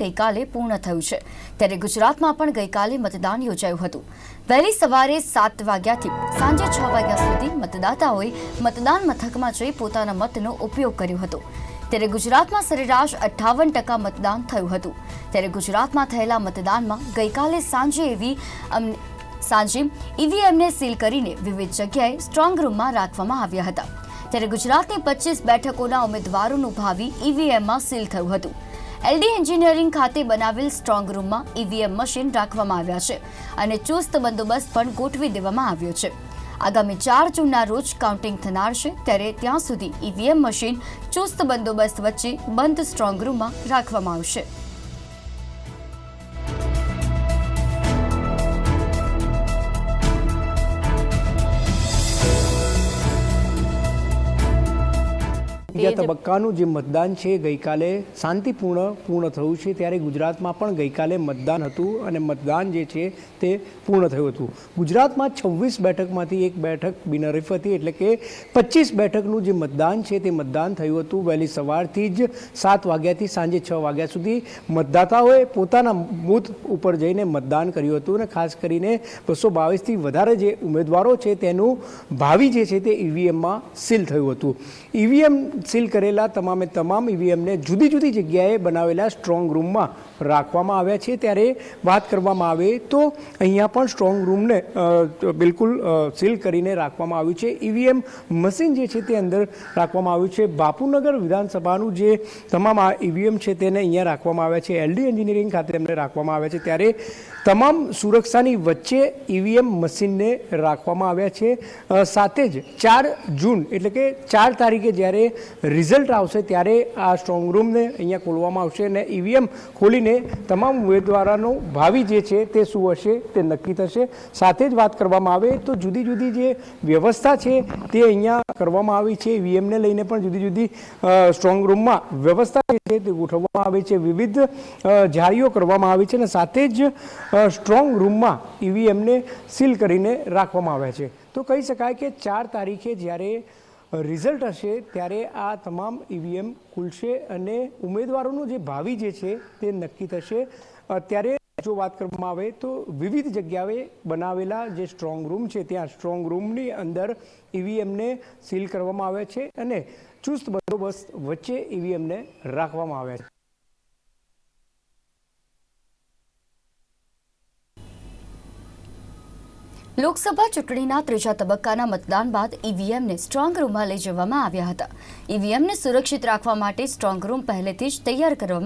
ગઈકાલે પૂર્ણ થયું છે. ત્યારે ગુજરાતમાં પણ ગઈકાલે મતદાન યોજાયું હતું. વહેલી સવારે સાત વાગ્યાથી સાંજે છ વાગ્યા સુધી મતદાતાઓએ મતદાન મથકમાં જઈ પોતાના મતનો ઉપયોગ કર્યો હતો. ત્યારે ગુજરાતમાં સરેરાશ અઠ્ઠાવન ટકા મતદાન થયું હતું. ત્યારે ગુજરાતમાં થયેલા મતદાનમાં ગઈકાલે સાંજે એવી સાંજે ઈવીએમને સીલ કરીને વિવિધ જગ્યાએ સ્ટ્રોંગ રૂમમાં રાખવામાં આવ્યા હતા. ત્યારે ગુજરાતની પચીસ બેઠકોના ઉમેદવારોનું ભાવિ ઈવીએમમાં સીલ થયું હતું. એલડી એન્જિનિયરિંગ ખાતે બનાવેલ સ્ટ્રોંગ રૂમમાં ઈવીએમ મશીન રાખવામાં આવ્યા છે અને ચુસ્ત બંદોબસ્ત પણ ગોઠવી દેવામાં આવ્યો છે. આગામી ચાર જૂનના રોજ કાઉન્ટિંગ થનાર છે ત્યારે ત્યાં સુધી ઈવીએમ મશીન, ચુસ્ત બંદોબસ્ત વચ્ચે બંધ સ્ટ્રોંગ રૂમમાં રાખવામાં આવશે. બીજા તબક્કાનું જે મતદાન છે ગઈકાલે શાંતિપૂર્ણ પૂર્ણ થયું છે. ત્યારે ગુજરાતમાં પણ ગઈકાલે મતદાન હતું અને મતદાન જે છે તે પૂર્ણ થયું હતું. ગુજરાતમાં છવ્વીસ બેઠકમાંથી એક બેઠક બિનહરીફ હતી એટલે કે પચીસ બેઠકનું જે મતદાન છે તે મતદાન થયું હતું. વહેલી સવારથી જ સાત વાગ્યાથી સાંજે છ વાગ્યા સુધી મતદાતાઓએ પોતાના બૂથ ઉપર જઈને મતદાન કર્યું હતું અને ખાસ કરીને બસો બાવીસથી વધારે જે ઉમેદવારો છે તેનું ભાવિ જે છે તે ઈવીએમમાં સીલ થયું હતું. ઈવીએમ સીલ કરેલા તમામે તમામ ઈવીએમને જુદી જુદી જગ્યાએ બનાવેલા સ્ટ્રોંગ રૂમમાં રાખવામાં આવ્યા છે. ત્યારે વાત કરવામાં આવે તો અહીંયા પણ સ્ટ્રોંગ રૂમને બિલકુલ સીલ કરીને રાખવામાં આવ્યું છે. ઈવીએમ મશીન જે છે તે અંદર રાખવામાં આવ્યું છે. બાપુનગર વિધાનસભાનું જે તમામ આ ઈવીએમ છે તેને અહીંયા રાખવામાં આવ્યા છે. એલડી એન્જિનિયરિંગ ખાતે એમને રાખવામાં આવ્યા છે. ત્યારે તમામ સુરક્ષાની વચ્ચે ઈવીએમ મશીનને રાખવામાં આવ્યા છે. સાથે જ ચાર જૂન, એટલે કે ચાર તારીખે જ્યારે રિઝલ્ટ આવશે ત્યારે આ સ્ટ્રોંગ રૂમને અહીંયા ખોલવામાં આવશે અને ઈવીએમ ખોલીને તમામ ઉમેદવારોનું ભાવિ જે છે તે શું હશે તે નક્કી થશે. સાથે જ વાત કરવામાં આવે તો જુદી જુદી જે વ્યવસ્થા છે તે અહીંયા કરવામાં આવી છે. ઈવીએમને લઈને પણ જુદી જુદી સ્ટ્રોંગ રૂમમાં વ્યવસ્થા છે તે ગોઠવવામાં આવી છે. વિવિધ જારીઓ કરવામાં આવી છે અને સાથે જ સ્ટ્રોંગ રૂમમાં ઈવીએમને સીલ કરીને રાખવામાં આવ્યા છે. તો કહી શકાય કે ચાર તારીખે જ્યારે રિઝલ્ટ હશે ત્યારે આ તમામ ઈવીએમ ખુલશે અને ઉમેદવારોનું જે ભાવિ જે છે તે નક્કી થશે. અત્યારે જો વાત કરવામાં આવે તો વિવિધ જગ્યાએ બનાવેલા જે સ્ટ્રોંગ રૂમ છે, ત્યાં સ્ટ્રોંગ રૂમની અંદર ઈવીએમને સીલ કરવામાં આવે છે અને ચુસ્ત બંદોબસ્ત વચ્ચે ઈવીએમને રાખવામાં આવ્યા છે. લોકસભા ચૂંટણીના ત્રીજા તબક્કાના મતદાન બાદ ઈવીએમને સ્ટ્રોંગ રૂમમાં લઈ જવામાં આવ્યા હતા. ઈવીએમને સુરક્ષિત રાખવા માટે સ્ટ્રોંગ રૂમ પહેલેથી જ તૈયાર કરવામાં